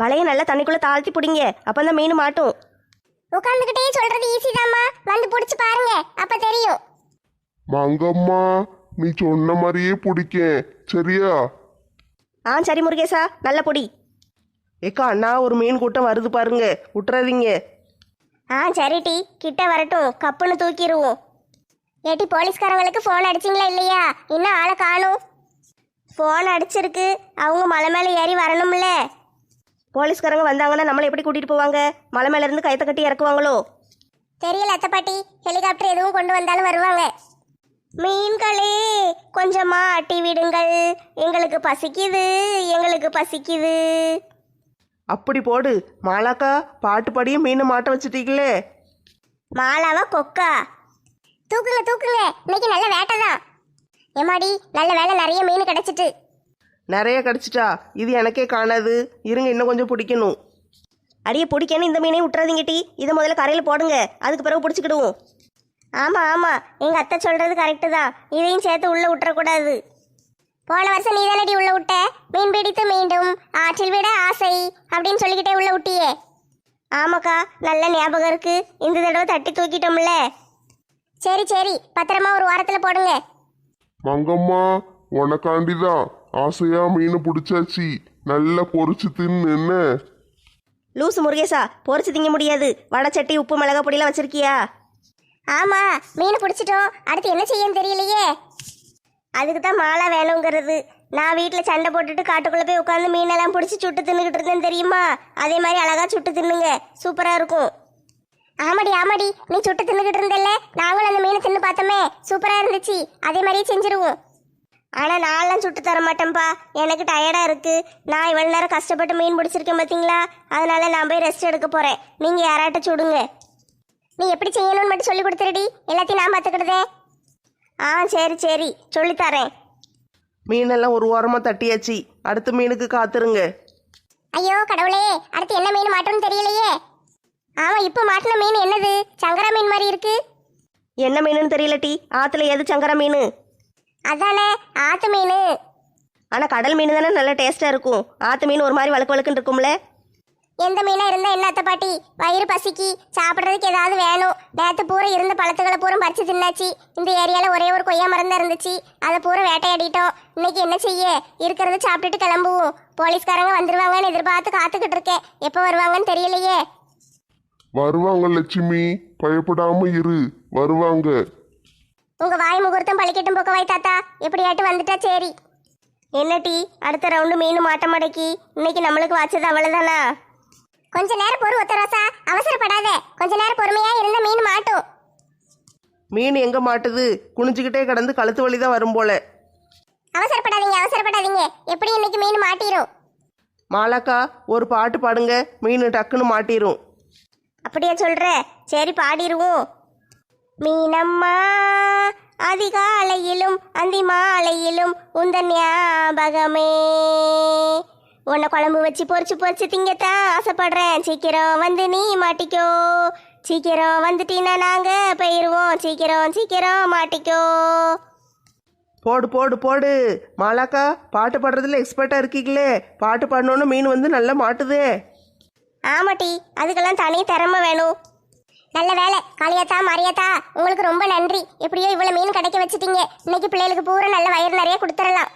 வலையை நல்லா தண்ணிக்குள்ள தாழ்த்தி பிடிங்க. அப்பதான் மீன் மாட்டும். உட்காந்துக்கிட்டே சொல்றது ஈஸி தாம்மா. வந்து புடிச்சு பாருங்க. அப்ப தெரியும். மங்கம்மா நீ சொன்ன மாதிரியே பிடிக்கேன். சரியா? ஆ சரி முருகேசா. நல்ல பொடி. ஏக்கா அண்ணா ஒரு மீன் கூட்டம் வருது பாருங்க. விட்டுறாதீங்க ஆ சரி டி. கிட்ட வரட்டும். கப்புன்னு தூக்கிடுவோம் ஏட்டி போலீஸ்காரங்களுக்கு ஃபோன் அடிச்சிங்களா இல்லையா? இன்னும் ஆளை காணும்? ஃபோன் அடிச்சிருக்கு. அவங்க மலை மேலே ஏறி வரணும்ல. போலீஸ்காரங்க வந்தாங்கன்னா நம்மளை எப்படி கூட்டிட்டு போவாங்க? மலை மேல இருந்து கயத்தை கட்டி இறக்குவாங்களோ? தெரியல அத்தை பாட்டி. ஹெலிகாப்டர் எதுவும் கொண்டு வந்தாலும் வருவாங்க. மீன்களே கொஞ்சமா ஆட்டி விடுங்கள். எங்களுக்கு பசிக்குது எங்களுக்கு பசிக்குது. அப்படி போடு. மாலாக்கா பாட்டு பாடியும் மீனை மாட்ட வச்சிட்டீங்களே. மாலாவா கொக்கா? தூக்குங்க தூக்குங்க. இன்னைக்கு நல்ல வேட்டை தான். ஏமாடி நல்ல வேலை நிறைய மீன் கிடைச்சிட்டு. நிறைய கிடச்சிட்டா. இது எனக்கே காணாது. இருங்க இன்னும் கொஞ்சம் பிடிக்கணும். அடியே பிடிக்கணும் இந்த மீனையும் விட்டுறாதீங்க டி. இதை முதல்ல கரையில் போடுங்க. அதுக்கு பிறகு பிடிச்சிக்கிடுவோம். ஆமா ஆமா. எங்க அத்தை சொல்றது கரெக்டு தான். இதையும் சேர்த்து உள்ள விட்டுறக்கூடாது. போன வருஷம் நீ தானடி உள்ள விட்ட? மீன் பிடித்து மீண்டும் ஆற்றில் விட ஆசை அப்படின்னு சொல்லிக்கிட்டே உள்ள விட்டியே. ஆமாக்கா நல்ல ஞாபகம் இருக்கு. இந்த தடவை தட்டி தூக்கிட்டோம்ல. சரி சரி. பத்திரமா ஒரு வாரத்துல போடுங்க. மங்கம்மா உனக்காண்டிதான் ஆசையா மீன் பிடிச்சாச்சு. நல்லா பொரிச்சு தின்னு என்ன? லூசு முருகேசா பொரிச்சு திங்க முடியாது. வடச்சட்டி உப்பு மிளகா பொடியெல்லாம் வச்சிருக்கியா? ஆமா மீன் பிடிச்சிட்டோம். அடுத்து என்ன செய்யன்னு தெரியலையே. அதுக்கு தான் மாலா வேணுங்கிறது. நான் வீட்டில் சண்டை போட்டுட்டு காட்டுக்குள்ளே போய் உட்காந்து மீனெல்லாம் பிடிச்சி சுட்டு தின்னுக்கிட்டு இருந்தேன் தெரியுமா? அதே மாதிரி அழகா சுட்டு தின்னுங்க. சூப்பராக இருக்கும். ஆமாடி ஆமாடி. நீ சுட்டு தின்னுக்கிட்டு இருந்தல்ல? நாங்களும் அந்த மீனை தின்னு பார்த்தோமே. சூப்பராக இருந்துச்சு. அதே மாதிரியே செஞ்சிருவோம். ஆனால் நான்லாம் சுட்டு தர மாட்டேன்ப்பா எனக்கு டயர்டாக இருக்கு. நான் இவ்வளோ நேரம் கஷ்டப்பட்டு மீன் பிடிச்சிருக்கேன் பார்த்தீங்களா அதனால நான் போய் ரெஸ்ட் எடுக்க போகிறேன் நீங்கள் யாராட்ட சுடுங்க. நீ எப்படி செய்யணும்னு மட்டும் சொல்லி கொடுத்துருடி. எல்லாத்தையும் நான் பார்த்துக்கிடுதே ஆ சரி சரி. சொல்லித்தரேன் மீனெல்லாம் ஒரு வாரமாக தட்டியாச்சு. அடுத்த மீனுக்கு காத்துருங்க. ஐயோ கடவுளே. அடுத்து என்ன மீன் மாட்டோம்னு தெரியலையே. ஆமா இப்போ மாட்டின மீன் என்னது? சங்கரா மீன் மாதிரி இருக்கு. என்ன மீனுன்னு தெரியல டி. ஆற்றுல எது சங்கரா மீன்? அதானே ஆத்து மீன். ஆனால் கடல் மீன் தானே நல்லா டேஸ்ட்டாக இருக்கும். ஆற்று மீன் ஒரு மாதிரி வழுக்கு வழுக்குன்னு இருக்கும்ல. எந்த மீனா இருந்தா என்ன அத்தை பாட்டி? வயிறு பசிக்கு சாப்பிட்றதுக்கு ஏதாவது வேணும். நேற்று பூரா இருந்த பழத்துக்களை பூரா பறிச்சு தின்னாச்சு. இந்த ஏரியால ஒரே ஒரு கொய்யா மரம் தான் இருந்துச்சு. அதை பூரா வேட்டையாடிட்டோம். இன்னைக்கு என்ன செய்ய? இருக்கிறத சாப்பிட்டுட்டு கிளம்புவோம். போலீஸ்காரங்க வந்துருவாங்கன்னு எதிர்பார்த்து காத்துக்கிட்டு இருக்கேன். எப்போ வருவாங்கன்னு தெரியலையே. வருவாங்க லட்சுமி. பயப்படாம இரு. வருவாங்க. உங்க வாய் முகூர்த்தம் பழிக்கட்டும் போக்க வாய் தாத்தா. எப்படியாட்டு வந்துட்டா சரி. என்ன டி? அடுத்த ரவுண்டு மீன் மாட்ட மடக்கி இன்னைக்கு நம்மளுக்கு வச்சது அவ்வளோதானா கொஞ்ச நேரம் பொறு ஒத்த ரோசா அவசரப்படாத. கொஞ்ச நேரம் பொறுமையா இருந்த மீன் மாட்டும். மீன் எங்கே மாட்டுது? குனிஞ்சுக்கிட்டே கிடந்து கழுத்து வலி தான் வரும் போல. அவசரப்படாதீங்க அவசரப்படாதீங்க. எப்படி இன்னைக்கு மீன் மாட்டிரும்? மாலாக்கா ஒரு பாட்டு பாடுங்க. மீன் டக்குன்னு மாட்டிரும். அப்படியா சொல்ற? சரி பாடிருவோம். மீனம்மா அதிகாலையிலும் அந்தி மாலையிலும் உந்தன் ஞாபகமே. உன்னை குழம்பு வச்சு பொரிச்சு பொரிச்சு திங்கத்தான் ஆசைப்படுறேன். சீக்கிரம் வந்து நீ மாட்டிக்கோ. சீக்கிரம் வந்துட்டீன்னா நாங்க போயிருவோம். சீக்கிரம் சீக்கிரம் மாட்டிக்கோ. போடு போடு போடு. மாலாக்கா பாட்டு பாடுறதுல எக்ஸ்பர்ட்டாக இருக்கீங்களே. பாட்டு பாடணுன்னு மீன் வந்து நல்லா மாட்டுதே. ஆமாட்டி அதுக்கெல்லாம் தனி திறமை வேணும். நல்ல வேலை. காளியாத்தா மரியாத்தா உங்களுக்கு ரொம்ப நன்றி. எப்படியோ இவ்வளவு மீன் கிடைக்க வச்சிட்டீங்க. இன்னைக்கு பிள்ளைகளுக்கு பூரா நல்ல வயிறு நிறைய கொடுத்துடலாம்.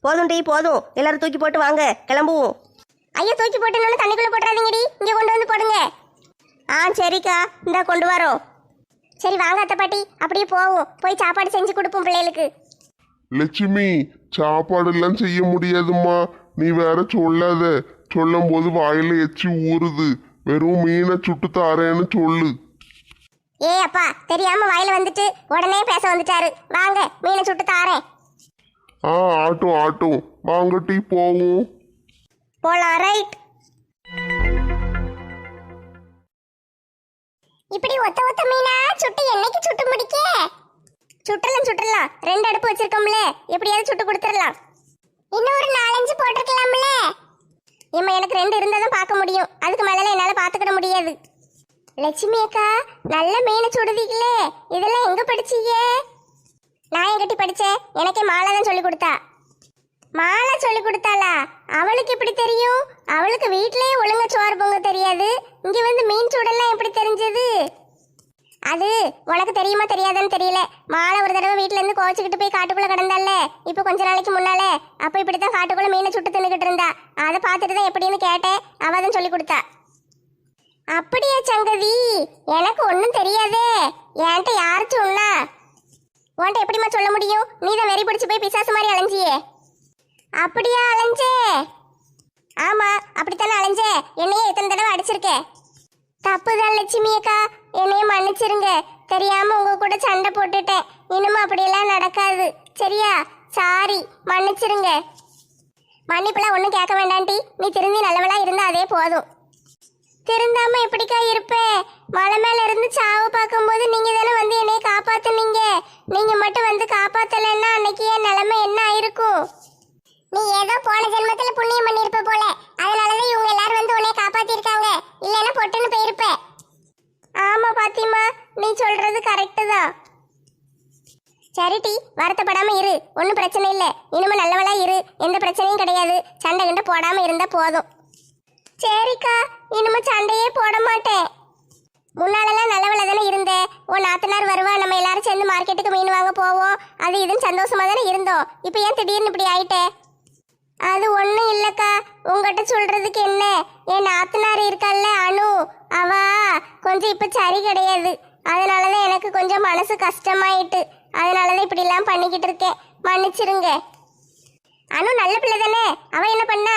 போதும் டீ போதும். எல்லாரும் தூக்கி போட்டு வாங்க. கிளம்புவோம். ஐயோ தூக்கி போட்டு தண்ணிக்குள்ள போட்டுறாதீங்கடி. இங்க கொண்டு வந்து போடுங்க. ஆ சரிக்கா. இந்தா கொண்டு வரோம் சரி வாங்க அத்தை பாட்டி. அப்படியே போவோம். போய் சாப்பாடு செஞ்சு கொடுப்போம் பிள்ளைகளுக்கு. லட்சுமி சாப்பாடெல்லாம் செய்ய முடியாதும்மா. நீ வேற சொல்லாத. சொல்லும் போது வாயில எச்சி ஊறுது. வெறும் மீனை சுட்டு தாரேன்னு சொல்லு. ஏ அப்பா தெரியாம வாயில வந்துட்டு உடனே பேச வந்துட்டாரு. வாங்க மீனை சுட்டு தாரேன். ஆ ஆட்டும் ஆட்டும் வாங்க டீ போவோம். போலாம் ரைட் இப்படி ஒத்த ஒத்த மீனா? சுட்டு என்னைக்கு சுட்டு முடிக்க? சுட்டலாம் சுட்டலாம் ரெண்டு அடுப்பு வச்சிருக்கோம்ல. எப்படியாவது சுட்டு கொடுத்துடலாம் இன்னும் ஒரு நாலஞ்சு போட்டிருக்கலாம்ல. இம்மா எனக்கு ரெண்டு இருந்தால் தான் பார்க்க முடியும். அதுக்கு மேலே என்னால் பார்த்துக்கிட முடியாது. லட்சுமி அக்கா நல்ல மீனை சுடுதீங்களே. இதெல்லாம் எங்கே படிச்சீங்க? நான் எங்கிட்ட படித்தேன் எனக்கே மாலா தான் சொல்லி கொடுத்தா. மாலா சொல்லி கொடுத்தாளா? அவளுக்கு எப்படி தெரியும்? அவளுக்கு வீட்லயே ஒழுங்கா சோறு பொங்க தெரியாது. இங்க வந்து மீன் சூடெல்லாம் எப்படி தெரிஞ்சது? அது உனக்கு தெரியுமா தெரியாதான்னு தெரியல. மாலை ஒரு தடவை வீட்ல இருந்து கோச்சுக்கிட்டு போய் காட்டுக்குள்ள கிடந்தால இப்போ கொஞ்ச நாளைக்கு முன்னாலே அப்ப இப்படித்தான் காட்டுக்குள்ள மீனை சுட்டு தின்னுகிட்டு இருந்தா. அதை பார்த்துட்டு தான் எப்படின்னு கேட்டேன். அவ தான் சொல்லி கொடுத்தா. அப்படியா சங்கவி? எனக்கு ஒன்றும் தெரியாதே. என்கிட்ட யாரு சொன்னா? உன்ட்ட எப்படிம்மா சொல்ல முடியும்? நீ தான் வெறி பிடிச்சி போய் பிசாசு மாதிரி அலைஞ்சியே. அப்படியா அலைஞ்சே? ஆமா அப்படித்தானே அலைஞ்சே? என்னையே எத்தனை தடவை அடிச்சிருக்கே. தப்புதான் லட்சுமி அக்கா. என்னைய மன்னிச்சிருங்க. தெரியாம உங்க கூட சண்டை போட்டுட்டேன். இனிமே அப்படியெல்லாம் நடக்காது. சரியா? சாரி மன்னிச்சிருங்க. மன்னிப்புலாம் ஒன்றும் கேட்க வேண்டாண்டி நீ திரும்பி நல்லவளா இருந்தா அதே போதும். திருந்தாம எப்படிக்கா இருப்பேன் மலை மேல இருந்து சாவு பார்க்கும்போது நீங்க தானே வந்து என்னைய காப்பாத்துனீங்க. நீங்க மட்டும் வந்து காப்பாத்தலன்னா அன்னைக்கு என் நிலைமை என்ன ஆயிருக்கும்? நீ ஏதோ போன ஜென்மத்துல புண்ணியம் பண்ணிருப்ப போல. அதனாலதான் இவங்க எல்லாரும் வந்து உன்னை காப்பாத்திருக்காங்க. இல்லைன்னா பொட்டுன்னு போயிருப்ப. ஆமா பாத்திமா. நீ சொல்றது கரெக்டு தான். சரிட்டி வருத்தப்படாம இரு. ஒன்றும் பிரச்சனை இல்லை. இனிமே நல்லவளா இரு. எந்த பிரச்சனையும் கிடையாது. சண்டை கண்டு போடாம இருந்தா போதும். சரிக்கா இனிமே சண்டையே போட மாட்டேன். முன்னாலெல்லாம் நல்லவள தானே இருந்தேன் உன் நாத்தனார் வருவா நம்ம எல்லாரும் சேர்ந்து மார்க்கெட்டுக்கு மீன் வாங்க போவோம். அது இதுன்னு சந்தோஷமா தானே இருந்தோம். இப்போ ஏன் திடீர்னு இப்படி ஆயிட்டே? அது ஒன்றும் இல்லைக்கா. உங்ககிட்ட சொல்றதுக்கு என்ன? என் நாத்தனார் இருக்கல்ல அனு. அவா கொஞ்சம் இப்போ சரி கிடையாது. அதனால தான் எனக்கு கொஞ்சம் மனசு கஷ்டமாயிட்டு. அதனால தான் இப்படிலாம் பண்ணிக்கிட்டு இருக்கேன். மன்னிச்சிருங்க. அனு நல்ல பிள்ளை தானே. அவன் என்ன பண்ணா?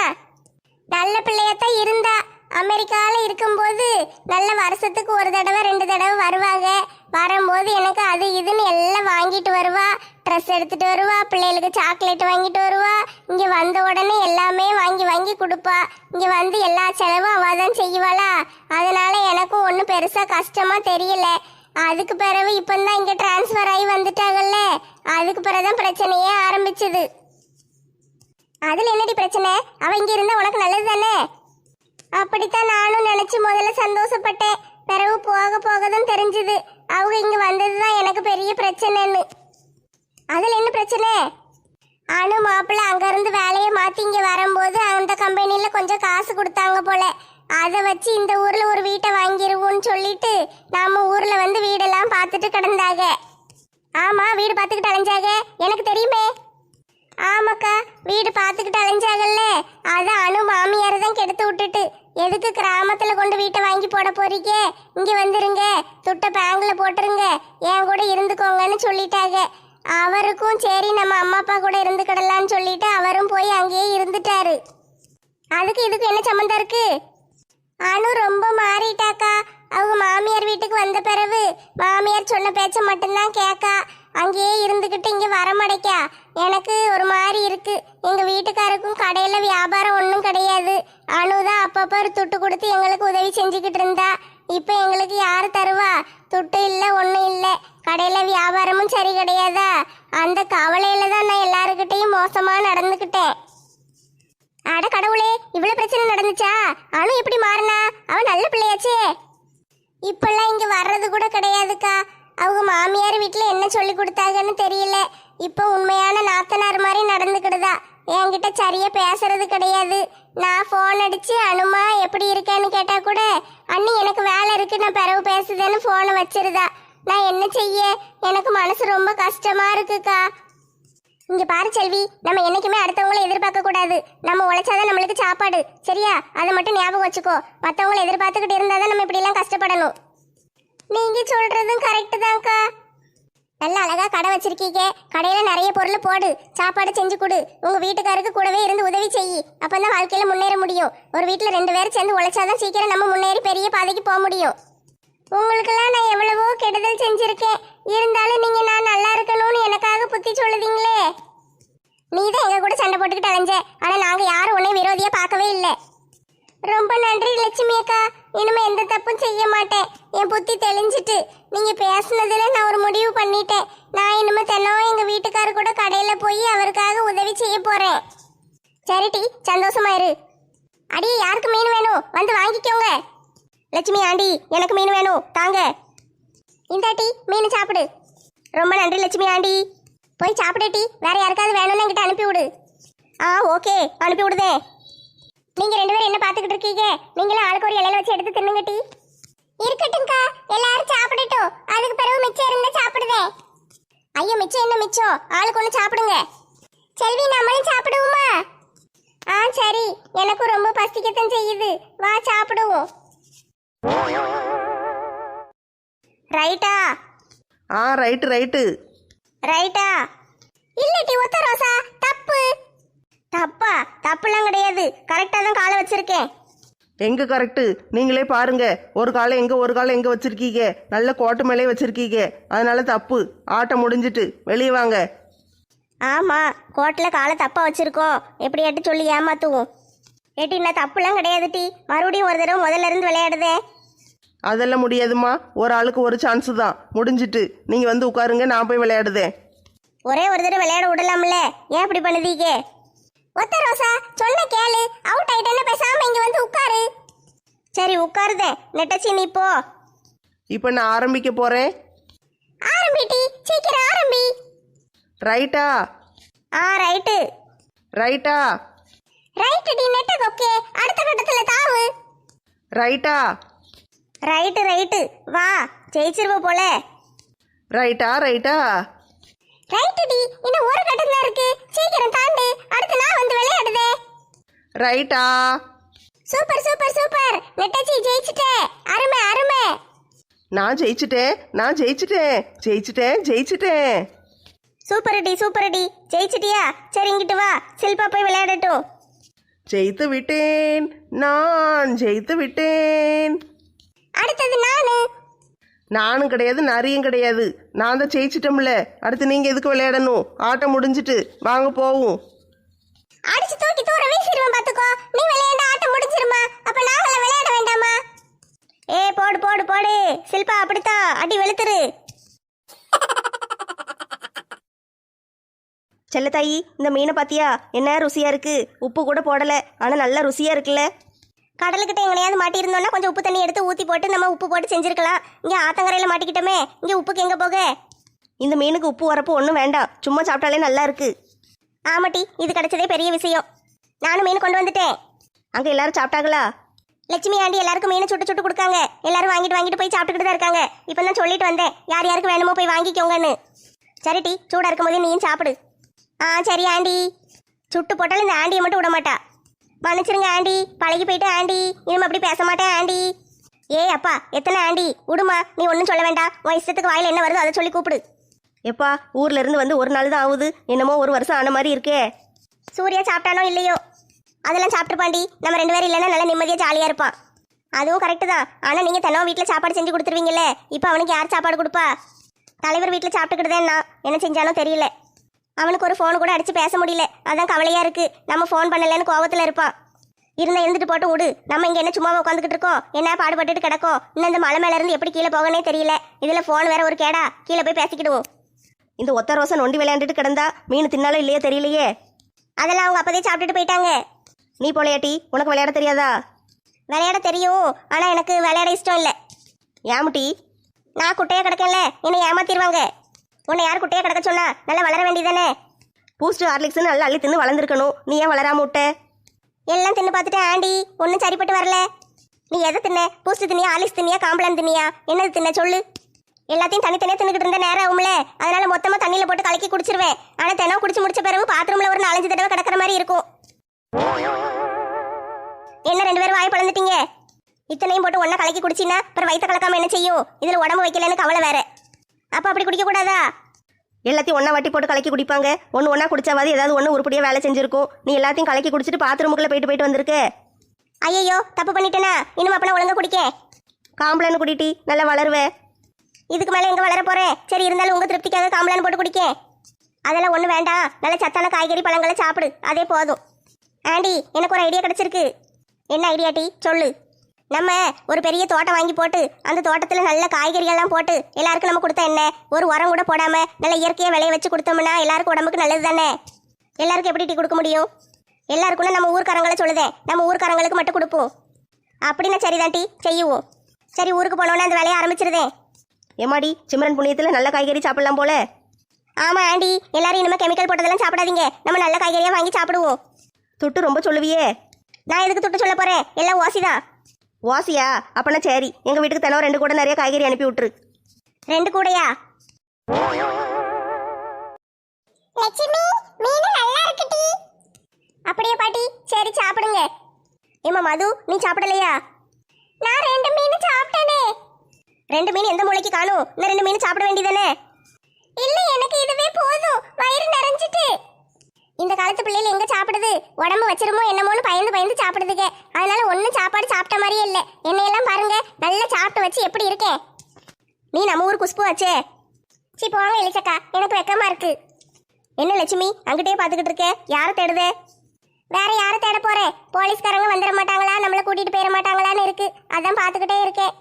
நல்ல பிள்ளையத்தான் இருந்தா. அமெரிக்காவில் இருக்கும்போது நல்ல வருஷத்துக்கு ஒரு தடவை ரெண்டு தடவை வருவாங்க. வரும்போது எனக்கு அது இதுன்னு எல்லாம் வாங்கிட்டு வருவா. ட்ரெஸ் எடுத்துட்டு வருவா. பிள்ளைகளுக்கு சாக்லேட் வாங்கிட்டு வருவா. இங்கே வந்த உடனே எல்லாமே வாங்கி வாங்கி கொடுப்பா. இங்கே வந்து எல்லா செலவும் அவள் தான் செய்வாளா. அதனால எனக்கும் ஒன்றும் பெருசாக கஷ்டமாக தெரியல. அதுக்கு பிறகு இப்போ தான் இங்கே டிரான்ஸ்ஃபர் ஆகி வந்துட்டாங்கல்ல. அதுக்கு பிறகு தான் பிரச்சனையே ஆரம்பிச்சது. அதுல என்னடி பிரச்சனை? அவ இங்க இருந்தா உனக்கு நல்லது தானே? அப்படித்தான் நானும் நினைச்சு முதல்ல சந்தோஷப்பட்டேன். பிறகு போக போக தான் தெரிஞ்சது. அவங்க இங்க வந்ததுதான் எனக்கு பெரிய பிரச்சனைன்னு. அதுல என்ன பிரச்சனை? அனு மாப்பிள்ள அங்கேருந்து வேலையை மாற்றி இங்கே வரும்போது அந்த கம்பெனியில் கொஞ்சம் காசு கொடுத்தாங்க போல. அதை வச்சு இந்த ஊரில் ஒரு வீட்டை வாங்கிருவோம்னு சொல்லிட்டு நம்ம ஊரில் வந்து வீடெல்லாம் பார்த்துட்டு கிடந்தாங்க. ஆமாம் வீடு பார்த்துக்கிட்டு அலைஞ்சாக எனக்கு தெரியுமே. ஆமாக்கா வீடு பார்த்துக்கிட்டு அலைஞ்சாகல்ல அதான் அணு மாமியார் தான் கெடுத்து விட்டுட்டு. எதுக்கு கிராமத்துல கொண்டு வீட்டை வாங்கி போட போறீங்க? இங்க வந்துருங்க. துட்ட பேங்க்ல போட்டுருங்க. என் கூட இருந்துக்கோங்கன்னு சொல்லிட்டாங்க. அவருக்கும் சரி நம்ம அம்மா அப்பா கூட இருந்துக்கிடலான்னு சொல்லிட்டு அவரும் போய் அங்கேயே இருந்துட்டாரு. அதுக்கு இதுக்கு என்ன சம்மந்தம் இருக்கு? அனு ரொம்ப மாறிட்டாக்கா. அவங்க மாமியார் வீட்டுக்கு வந்த பிறகு மாமியார் சொன்ன பேச்ச மட்டும்தான் கேட்கா அங்கேயே இருந்துக்கிட்டு இங்கே வரமடைக்கா. எனக்கு ஒரு மாதிரி இருக்கு. எங்கள் வீட்டுக்காருக்கும் கடையில் வியாபாரம் ஒன்றும் கிடையாது. அனு தான் அப்பப்போ ஒரு துட்டு கொடுத்து எங்களுக்கு உதவி செஞ்சுக்கிட்டு இருந்தா. இப்போ எங்களுக்கு யார் தருவா? துட்டு இல்லை ஒன்றும் இல்லை. கடையில் வியாபாரமும் சரி கிடையாதா? அந்த கவலையில் தான் நான் எல்லாருக்கிட்டேயும் மோசமாக நடந்துக்கிட்டேன். அட கடவுளே இவ்வளோ பிரச்சனை நடந்துச்சா? அனு எப்படி மாறினா? அவன் நல்ல பிள்ளையாச்சே. இப்பெல்லாம் இங்க வர்றது கூட கிடையாதுக்கா. அவங்க மாமியார் வீட்டில் என்ன சொல்லி கொடுத்தாங்கன்னு தெரியல. இப்போ உண்மையான நாத்தனார் மாதிரி நடந்துக்கிடுதா. என்கிட்ட சரியா பேசுறது கிடையாது. நான் ஃபோன் அடிச்சு அனுமா எப்படி இருக்கேன்னு கேட்டா கூட அண்ணி எனக்கு வேலை இருக்கு. நான் பிறகு பேசுதேன்னு ஃபோனை வச்சிருதா. நான் என்ன செய்ய? எனக்கு மனசு ரொம்ப கஷ்டமா இருக்குக்கா. இங்க பாரு செல்வி நம்ம என்னைக்குமே அடுத்தவங்களை எதிர்பார்க்க கூடாது. நம்ம உழைச்சாதான் நம்மளுக்கு சாப்பாடு. சரியா? அதை மட்டும் ஞாபகம் வச்சுக்கோ. மற்றவங்களை எதிர்பார்த்துக்கிட்டு இருந்தாதான் நம்ம இப்படி எல்லாம் கஷ்டப்படணும். நீங்க சொல்றதும் கரெக்ட் தான்க்கா. நல்ல அழகா கடை வச்சிருக்கீங்க. கடையில நிறைய பொருள் போடு. சாப்பாடு செஞ்சு கொடு. உங்க வீட்டுக்காருக்கு கூடவே இருந்து உதவி செய். அப்பதான் வாழ்க்கையில முன்னேற முடியும். ஒரு வீட்டுல ரெண்டு பேரும் சேர்ந்து உழைச்சாதான் சீக்கிரம் நம்ம முன்னேறி பெரிய பாதைக்கு போக முடியும். உங்களுக்கெல்லாம் நான் எவ்வளவோ கெடுதல் செஞ்சிருக்கேன். இருந்தாலும் நீங்க நான் எனக்காக புத்தி சொல்லுதீங்களே. நீ தான் எங்க கூட சண்டை போட்டுக்கிட்டு அலைஞ்ச. ஆனா நாங்க யாரும் உன்னை விரோதியா பார்க்கவே இல்லை. ரொம்ப நன்றி லட்சுமி அக்கா. இனிமே எந்த தப்பும் செய்ய மாட்டேன். என் புத்தி தெளிஞ்சிட்டு. நீங்க பேசுனதுல நான் ஒரு முடிவு பண்ணிட்டேன். நான் இனிமே தினம் எங்க வீட்டுக்காரு கூட கடையில போய் அவருக்காக உதவி செய்ய போறேன். சரிட்டி சந்தோஷமா இரு. அடியே யாருக்கு மீன் வேணும்? வந்து வாங்கிக்கோங்க. லட்சுமி ஆண்டி எனக்கு மீன் வேணும். தாங்க. இந்தாட்டி மீன் சாப்பிடு. ரொம்ப நன்றி லட்சுமி ஆண்டி. போய் சாப்பிடட்டி வேற யாருக்காவது வேணும்னு என்கிட்ட அனுப்பி விடு ஆ ஓகே. அனுப்பி விடுதே நீங்க ரெண்டு பேரும் என்ன பாத்துக்கிட்டு இருக்கீங்க? நீங்களும் ஆளுக்கு ஒரு இலையில வச்சு எடுத்து தின்னுங்க டீ. இருக்கட்டும்க்கா. எல்லாரும் சாப்பிடட்டும். அதுக்கு பிறகு மிச்சம் இருந்தா சாப்பிடுவேன் ஐயோ மிச்சம் என்ன மிச்சம்? ஆளுக்கு ஒன்று சாப்பிடுங்க. செல்வி நம்மளும் சாப்பிடுவோமா? ஆ சரி. எனக்கும் ரொம்ப பசிக்கத்தான் செய்யுது. வா சாப்பிடுவோம். ரைட்டா? ஆ ரைட்டு ரைட்டு. ரைட்டா? இல்லட்டி ஒத்த ரோசா தப்பு. தப்பா? தப்புலாம் கிடையாது. கரெக்டா தான் காலை வச்சிருக்கேன். எங்க கரெக்டு நீங்களே பாருங்க. ஒரு காலை எங்க ஒரு காலை எங்க வச்சிருக்கீங்க? நல்ல கோட்டை மேலே வச்சிருக்கீங்க. அதனால தப்பு. ஆட்டம் முடிஞ்சிட்டு வெளியே வாங்க. ஆமா. கோட்டில் காலை தப்பா வச்சிருக்கோம். எப்படியாட்டு சொல்லி ஏமாத்துவோம். ஏட்டி நான் தப்புலாம் கிடையாது டி. மறுபடியும் ஒரு தடவை முதல்ல இருந்து விளையாடுதே. அதெல்லாம் முடியாதும்மா. ஒரு ஆளுக்கு ஒரு சான்ஸ் தான். முடிஞ்சிட்டு. நீங்க வந்து உட்காருங்க நான் போய் விளையாடுதேன். ஒரே ஒரு தடவை விளையாட விடலாம்ல. ஏன் இப்படி பண்ணுதீங்க? ஒத்த ரோசா சொன்ன கேளு. அவுட் ஆயிட்டேன்னு பேசாம இங்க வந்து உட்காரு. சரி உட்காருதே. நெட்டச்சி நீ போ. இப்போ நான் ஆரம்பிக்க போறேன். ஆரம்பிட்டி சீக்கிரம் ஆரம்பி. ரைட்டா ஆ ரைட்டு ரைட்டா ரைட்டு டி நெட்ட கொக்கே அடுத்த கட்டத்துல தாவு. ரைட்டா ரைட்டு ரைட்டு வா ஜெயிச்சிருவ போல. ரைட்டா ரைட்டா ரைட்டு டி. இன்னும் ஒரு கட்டம் தான் இருக்கு. சீக்கிரம் தாண்டு அடுத்து நான் வந்து விளையாடுதே. ரைட்டா சூப்பர் சூப்பர் சூப்பர் நெட்டச்சி ஜெயிச்சிட்டே. அருமை அருமை. நான் ஜெயிச்சிட்டேன் நான் ஜெயிச்சிட்டேன் ஜெயிச்சிட்டேன் ஜெயிச்சிட்டேன் சூப்பர் டி சூப்பர் டி. ஜெயிச்சிட்டியா? சரி இங்கிட்டு வா. சில்பா போய் விளையாடட்டும். ஜெயித்து விட்டேன் நான் ஜெயித்து விட்டேன். அடுத்தது நானு. நானும் கிடையாது நரியும் கிடையாது. நான் தான் ஜெயிச்சிட்டோம்ல. அடுத்து நீங்க எதுக்கு விளையாடணும்? ஆட்டம் முடிஞ்சிட்டு வாங்க போவோம். அடிச்சு தூக்கி தூர வீசிடுவேன் பாத்துக்கோ. நீ விளையாண்ட ஆட்டம் முடிஞ்சிருமா? அப்ப நாங்கள விளையாட வேண்டாமா? ஏ போடு போடு போடு. சில்பா அப்படித்தான். அடி வெளுத்துரு. செல்லத்தாயி இந்த மீனை பாத்தியா? என்ன ருசியா இருக்கு? உப்பு கூட போடல. ஆனா நல்லா ருசியா இருக்குல்ல. கடலுக்கிட்ட எங்கனையாவது மாட்டியிருந்தோம்னா கொஞ்சம் உப்பு தண்ணி எடுத்து ஊத்தி போட்டு நம்ம உப்பு போட்டு செஞ்சிருக்கலாம். இங்க ஆத்தங்கரையில மாட்டிக்கிட்டோமே இங்க உப்புக்கு எங்க போக? இந்த மீனுக்கு உப்பு வரப்பு ஒன்றும் வேண்டாம். சும்மா சாப்பிட்டாலே நல்லா இருக்கு. ஆமாட்டி இது கிடைச்சதே பெரிய விஷயம். நானும் மீன் கொண்டு வந்துட்டேன். அங்க எல்லாரும் சாப்பிட்டாங்களா? லட்சுமி ஆண்டி எல்லாருக்கும் மீன் சுட்டு சுட்டு கொடுக்காங்க. எல்லாரும் வாங்கிட்டு வாங்கிட்டு போய் சாப்பிட்டுக்கிட்டு தான் இருக்காங்க. இப்போ தான் சொல்லிட்டு வந்தேன். யார் யாருக்கு வேணுமோ போய் வாங்கிக்கோங்கன்னு. சரி டி சூடா இருக்கும்போதே நீயும் சாப்பிடு. ஆ சரி ஆண்டி. சுட்டு போட்டாலும் இந்த ஆண்டியை மட்டும் விட மாட்டா மன்னிச்சிருங்க ஆண்டி. பழகி போயிட்டு ஆண்டி. இனிமே அப்படி பேச மாட்டேன் ஆண்டி. ஏய் அப்பா எத்தனை ஆண்டி? விடுமா நீ ஒன்றும் சொல்ல வேண்டாம். உன் இஷ்டத்துக்கு வாயில என்ன வருதோ அதை சொல்லி கூப்பிடு. எப்பா ஊர்ல இருந்து வந்து ஒரு நாள் தான் ஆகுது. என்னமோ ஒரு வருஷம் ஆன மாதிரி இருக்கே. சூர்யா சாப்பிட்டானோ இல்லையோ? அதெல்லாம் சாப்பிட்டுப்பாண்டி நம்ம ரெண்டு பேரும் இல்லைன்னா நல்லா நிம்மதியாக ஜாலியாக இருப்பான். அதுவும் கரெக்டு தான். ஆனால் நீங்கள் தினம் வீட்டில் சாப்பாடு செஞ்சு கொடுத்துருவீங்கல்ல. இப்போ அவனுக்கு யார் சாப்பாடு கொடுப்பா? தலைவர் வீட்டில் சாப்பிட்டுக்கிட்டுதேன்னா என்ன செஞ்சானோ தெரியல. அவனுக்கு ஒரு ஃபோன் கூட அடித்து பேச முடியல. அதான் கவலையாக இருக்குது நம்ம ஃபோன் பண்ணலைன்னு கோவத்தில் இருப்பான் இருந்தா இருந்துட்டு போட்டு விடு. நம்ம இங்கே என்ன சும்மாவை உட்காந்துக்கிட்டு இருக்கோம்? என்ன பாடுபட்டுட்டு கிடக்கோம்? இன்னும் இந்த மலை மேல இருந்து எப்படி கீழே போகனே தெரியல. இதில் ஃபோன் வேற ஒரு கேடா. கீழே போய் பேசிக்கிடுவோம். இந்த ஒத்த ரோசை நொண்டி விளையாண்டுட்டு கிடந்தா மீன் தின்னாலும் இல்லையே தெரியலையே. அதெல்லாம் அவங்க அப்போதே சாப்பிட்டுட்டு போயிட்டாங்க. நீ போலையாட்டி உனக்கு விளையாட தெரியாதா? விளையாட தெரியும். ஆனால் எனக்கு விளையாட இஷ்டம் இல்லை. ஏமுட்டி நான் குட்டையா கிடக்கேன்ல. என்னை ஏமாத்திடுவாங்க உன்னை யார் குட்டையா கிடக்க சொன்னா நல்லா வளர வேண்டியதானே பூஸ்ட் ஹார்லிக்ஸ் நல்லா அள்ளி தின்னு வளர்ந்துருக்கணும். நீ ஏன் வளராம விட்ட? எல்லாம் தின்னு பார்த்துட்டு ஆண்டி ஒன்றும் சரிப்பட்டு வரல. நீ எதை தின்ன? பூஸ்ட் தினியா ஆலிஸ் தினியா காம்பளம் தினியா என்னது தின்ன? சொல்லு. எல்லாத்தையும் தனித்தனியாக தின்னுக்கிட்டு இருந்த நேரம் ஆகும்ல. அதனால மொத்தமாக தண்ணியில் போட்டு கலக்கி குடிச்சிருவேன். ஆனால் தினம் குடிச்சு முடிச்ச பிறகு பாத்ரூமில் ஒரு நாலஞ்சு தடவை கிடக்கிற மாதிரி இருக்கும். என்ன ரெண்டு பேரும் வாய் பழந்துட்டீங்க இத்தனையும் போட்டு ஒன்றா கலக்கி குடிச்சின்னா அப்புறம் வயிற்று கலக்காம என்ன செய்யும்? இதில் உடம்பு வைக்கலன்னு கவலை வேற. அப்போ அப்படி குடிக்க கூடாதா? எல்லாத்தையும் ஒன்றா வட்டி போட்டு கலக்கி குடிப்பாங்க. ஒன்று ஒன்றா குடிச்சாவது ஏதாவது ஒன்று உருப்படியாக வேலை செஞ்சிருக்கும். நீ எல்லாத்தையும் கலக்கி குடிச்சிட்டு பாத்ரூமுக்குள்ளே போயிட்டு போயிட்டு வந்திருக்க? ஐயையோ தப்பு பண்ணிட்டேனா? இன்னும் அப்பனா ஒழுங்கா குடிக்க. காம்பளன்னு குடிட்டி நல்லா வளருவே. இதுக்கு மேலே எங்க வளர போறேன் சரி இருந்தாலும் உங்க திருப்திக்காக காம்பளான் போட்டு குடிக்க. அதெல்லாம் ஒன்றும் வேண்டாம். நல்ல சத்தான காய்கறி பழங்களை சாப்பிடு. அதே போதும். ஆண்டி எனக்கு ஒரு ஐடியா கிடைச்சிருக்கு. என்ன ஐடியா டி? சொல்லு. நம்ம ஒரு பெரிய தோட்டம் வாங்கி போட்டு அந்த தோட்டத்தில் நல்ல காய்கறிகள்லாம் போட்டு எல்லாருக்கும் நம்ம கொடுத்தா என்ன? ஒரு உரம் கூட போடாம நல்ல இயற்கையாக விளைய வச்சு கொடுத்தோம்னா எல்லாருக்கும் உடம்புக்கு நல்லது தானே எல்லாருக்கும் எப்படி டீ கொடுக்க முடியும்? எல்லாருக்கும் நம்ம ஊர்க்காரங்களை சொல்லுதேன். நம்ம ஊர்க்காரங்களுக்கு மட்டும் கொடுப்போம். அப்படின்னா சரிதான் டீ. செய்யுவோம். சரி ஊருக்கு போனோன்னே அந்த வேலையை ஆரம்பிச்சிருதேன். ஏமாடி சிம்ரன் புண்ணியத்தில் நல்ல காய்கறி சாப்பிடலாம் போல. ஆமா ஆண்டி. எல்லாரும் இனிமே கெமிக்கல் போட்டதெல்லாம் சாப்பிடாதீங்க. நம்ம நல்ல காய்கறியா வாங்கி சாப்பிடுவோம். தொட்டு ரொம்ப சொல்லுவியே. நான் எதுக்கு துட்டு சொல்ல போறேன்? எல்லாம் ஓசிதான். வாசியா? அப்பனா சரி. எங்கள் வீட்டுக்கு தலைவர் ரெண்டு கூட நிறைய காய்கறி அனுப்பி விட்டுரு. ரெண்டு கூடையா? லட்சுமி மீன் நல்லா இருக்குடி. அப்படியே பாட்டி சரி சாப்பிடுங்க. ஏமா மது நீ சாப்பிடலையா? நான் ரெண்டு மீன் சாப்பிட்டேனே. ரெண்டு மீன் எந்த மூளைக்கு காணும்? இன்னும் ரெண்டு மீன் சாப்பிட வேண்டியதானே இல்ல எனக்கு இதுவே போதும். வயிறு நிறைஞ்சிட்டு. இந்த காலத்து பிள்ளைகள் எங்க சாப்பிடுது? உடம்பு வச்சிருமோ என்னமோன்னு பயந்து பயந்து சாப்பிடுதுங்க அதனால ஒன்றும் சாப்பாடு சாப்பிட்ட மாதிரியே இல்லை. என்னையெல்லாம் பாருங்க நல்லா சாப்பிட்டு வச்சு எப்படி இருக்கேன் நீ நம்ம ஊர் குஷ்பு ஆச்சே. சி போங்க எலிச்சக்கா. எனக்கு வெக்கமா இருக்கு. என்ன லட்சுமி அங்கிட்டே பாத்துக்கிட்டு இருக்க? யாரை தேடுதே? வேற யாரை தேட போறேன் போலீஸ்காரங்க வந்துட மாட்டாங்களா? நம்மள கூட்டிட்டு போயிட மாட்டாங்களான்னு இருக்கு. அதான் பாத்துக்கிட்டே இருக்கேன்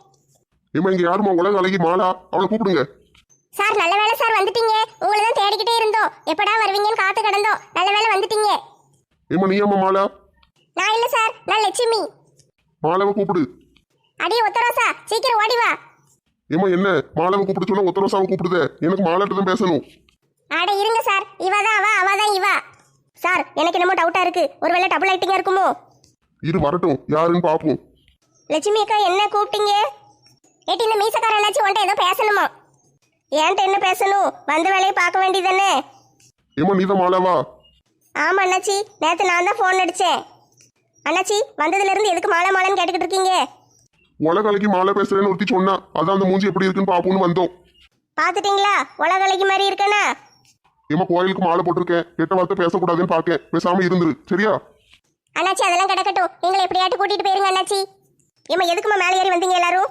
ஏமா இங்க யாருமா உலக அழகி மாலா. அவளை கூப்பிடுங்க. சார் நல்ல வேளை சார் வந்துட்டீங்க. உங்களை தான் தேடிக்கிட்டே இருந்தோம். எப்படா வருவீங்கன்னு காத்து கிடந்தோம். நல்ல வேளை வந்துட்டீங்க. ஏமா நீ ஏமா மாலா? நான் இல்ல சார் நான் லட்சுமி. மாலாவை கூப்பிடு. அடியே ஒத்தரோசா சீக்கிரம் ஓடி வா. ஏமா என்ன? மாலாவை கூப்பிட்டு சொன்னா ஒத்தரோசாவை கூப்பிடுதே. எனக்கு மாலாட்ட தான் பேசணும். அட இருங்க சார். இவ தான் அவ அவ தான் இவ. சார் எனக்கு என்னமோ டவுட்டா இருக்கு. ஒருவேளை டபுள் லைட்டிங்கா இருக்குமோ? இரு வரட்டும். யாருன்னு பாப்போம். லட்சுமி அக்கா என்ன கூப்பிட்டீங்க? ஏட்டி இந்த மீசக்கார என்னாச்சு? உன்ட்ட ஏதோ பேசணுமா? ஏன்ட்ட என்ன பேசணும்? வந்த வேலையை பார்க்க வேண்டியதானே ஏமா நீதான் மாலாவா? ஆமா அண்ணாச்சி. நேத்து நான் தான் ஃபோன் அடிச்சேன். அண்ணாச்சி வந்ததுல இருந்து எதுக்கு மாலை மாலைன்னு கேட்டுக்கிட்டு இருக்கீங்க? உலக அழகி மாலை பேசுறேன்னு ஒருத்தி சொன்னா அதான் அந்த மூஞ்சி எப்படி இருக்குன்னு பாப்போம்னு வந்தோம். பாத்துட்டீங்களா உலகலைக்கு மாதிரி இருக்கனா? ஏமா கோயிலுக்கு மாலை போட்டிருக்கேன். கெட்ட வார்த்தை பேசக்கூடாதுன்னு பாக்கேன் பேசாம இருந்துரு. சரியா? அண்ணாச்சி அதெல்லாம் கிடக்கட்டும். எங்களை எப்படியாட்டு கூட்டிட்டு போயிருங்க அண்ணாச்சி. ஏமா எதுக்குமா மேலே ஏறி வந்தீங்க எல்லாரும்?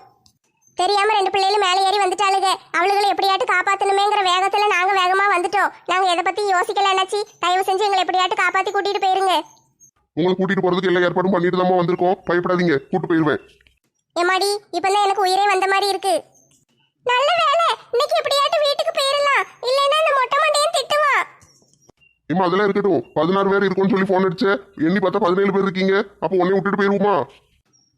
தெரியாம ரெண்டு பிள்ளைகளும் மேலே ஏறி வந்துட்டாளுங்க. அவளுகளை எப்படியாட்டு காப்பாத்தணுமேங்கிற வேகத்துல நாங்க வேகமா வந்துட்டோம். நாங்க எதை பத்தி யோசிக்கல அண்ணாச்சி. தயவு செஞ்சு எங்களை எப்படியாட்டு காப்பாத்தி கூட்டிட்டு போயிருங்க. உங்களை கூட்டிட்டு போறதுக்கு எல்லா ஏற்பாடும் பண்ணிட்டு தான் வந்திருக்கோம். பயப்படாதீங்க. கூட்டு போயிருவேன். எம்மாடி இப்பதான் எனக்கு உயிரே வந்த மாதிரி இருக்கு. நல்ல வேலை இன்னைக்கு எப்படியாட்டு வீட்டுக்கு போயிடலாம் இல்லைன்னா இந்த மொட்டை மண்டையன் திட்டுவான் ஏமா அதெல்லாம் இருக்கட்டும். பதினாறு பேர் இருக்கும்னு சொல்லி போன் அடிச்சேன் எண்ணி பார்த்தா பதினேழு பேர் இருக்கீங்க. அப்போ உன்னை விட்டுட்டு போயிருவோமா?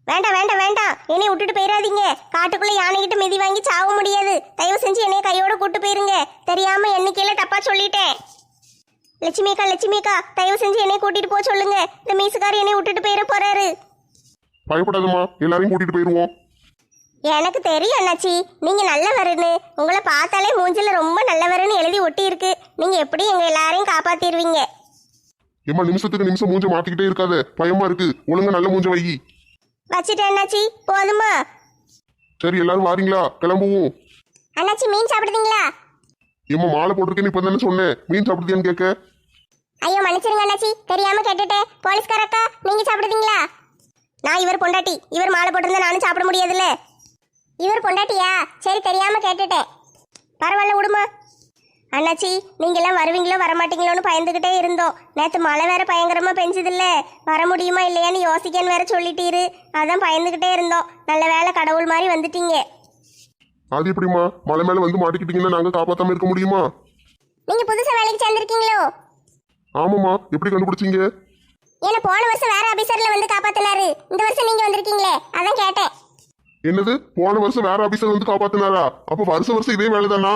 வேண்டாம் வேண்டாம் வேண்டாம். என்னை விட்டுட்டு போயிடாதீங்க. காட்டுக்குள்ள யானைகிட்ட மிதி வாங்கி சாவ முடியாது. தயவு செஞ்சு என்னைய கையோட கூட்டு போயிருங்க. தெரியாம எண்ணிக்கையில தப்பா சொல்லிட்டேன். லட்சுமிக்கா லட்சுமிக்கா தயவு செஞ்சு என்னை கூட்டிட்டு போக சொல்லுங்க. இந்த மீசுக்கார் என்னை விட்டுட்டு போயிட போறாரு. பயப்படாதம்மா எல்லாரையும் கூட்டிட்டு போயிருவோம். எனக்கு தெரியும் அண்ணாச்சி. நீங்க நல்லவருன்னு. உங்களை பார்த்தாலே மூஞ்சில ரொம்ப நல்லவருன்னு எழுதி ஒட்டி இருக்கு நீங்க எப்படி எங்க எல்லாரையும் காப்பாத்திடுவீங்க ஏமா நிமிஷத்துக்கு நிமிஷம் மூஞ்ச மாத்திக்கிட்டே இருக்காத. பயமா இருக்கு. ஒழுங்கா நல்ல மூஞ்ச வை. வச்சுட்டேன் அண்ணாச்சி. போதுமா? சரி எல்லாரும் வாரீங்களா? கிளம்புவோம். அண்ணாச்சி மீன் சாப்பிடுதீங்களா? ஏமா மாலை போட்டிருக்கேன்னு இப்ப தானே சொன்னேன். மீன் சாப்பிடுதியான்னு கேட்க. ஐயோ மன்னிச்சிருங்க அண்ணாச்சி. தெரியாம கேட்டுட்டேன். போலீஸ்கார அக்கா நீங்க சாப்பிடுதீங்களா? நான் இவர் பொண்டாட்டி. இவர் மாலை போட்டிருந்தா நானும் சாப்பிட முடியாதுல்ல. இவர் பொண்டாட்டியா? சரி தெரியாம கேட்டுட்டேன். பரவாயில்ல விடுமா. அண்ணாச்சி நீங்க எல்லாம் வருவீங்களோ வரமாட்டீங்களோன்னு பயந்துகிட்டே இருந்தோம். நேத்து மழை வேற பயங்கரமா பெஞ்சதில்ல. வர முடியுமா இல்லையான்னு யோசிக்கன்னு வேற சொல்லிட்டீரு. அதான் பயந்துகிட்டே இருந்தோம். நல்ல வேளை கடவுள் மாதிரி வந்துட்டீங்க. அது எப்படிம்மா? மலை மேல வந்து மாட்டிக்கிட்டீங்கன்னா நாங்க காப்பாத்தாம இருக்க முடியுமா? நீங்க புதுசா வேலைக்கு சேர்ந்திருக்கீங்களோ? ஆமாம்மா. எப்படி கண்டுபிடிச்சீங்க? ஏன்னா போன வருஷம் வேற ஆபீசர்ல வந்து காப்பாத்தினாரு. இந்த வருஷம் நீங்க வந்திருக்கீங்களே. அதான் கேட்டேன். என்னது? போன வருஷம் வேற ஆபீசர் வந்து காப்பாத்தினாரா? அப்ப வருஷம் வருஷம் இதே வேலைதானா?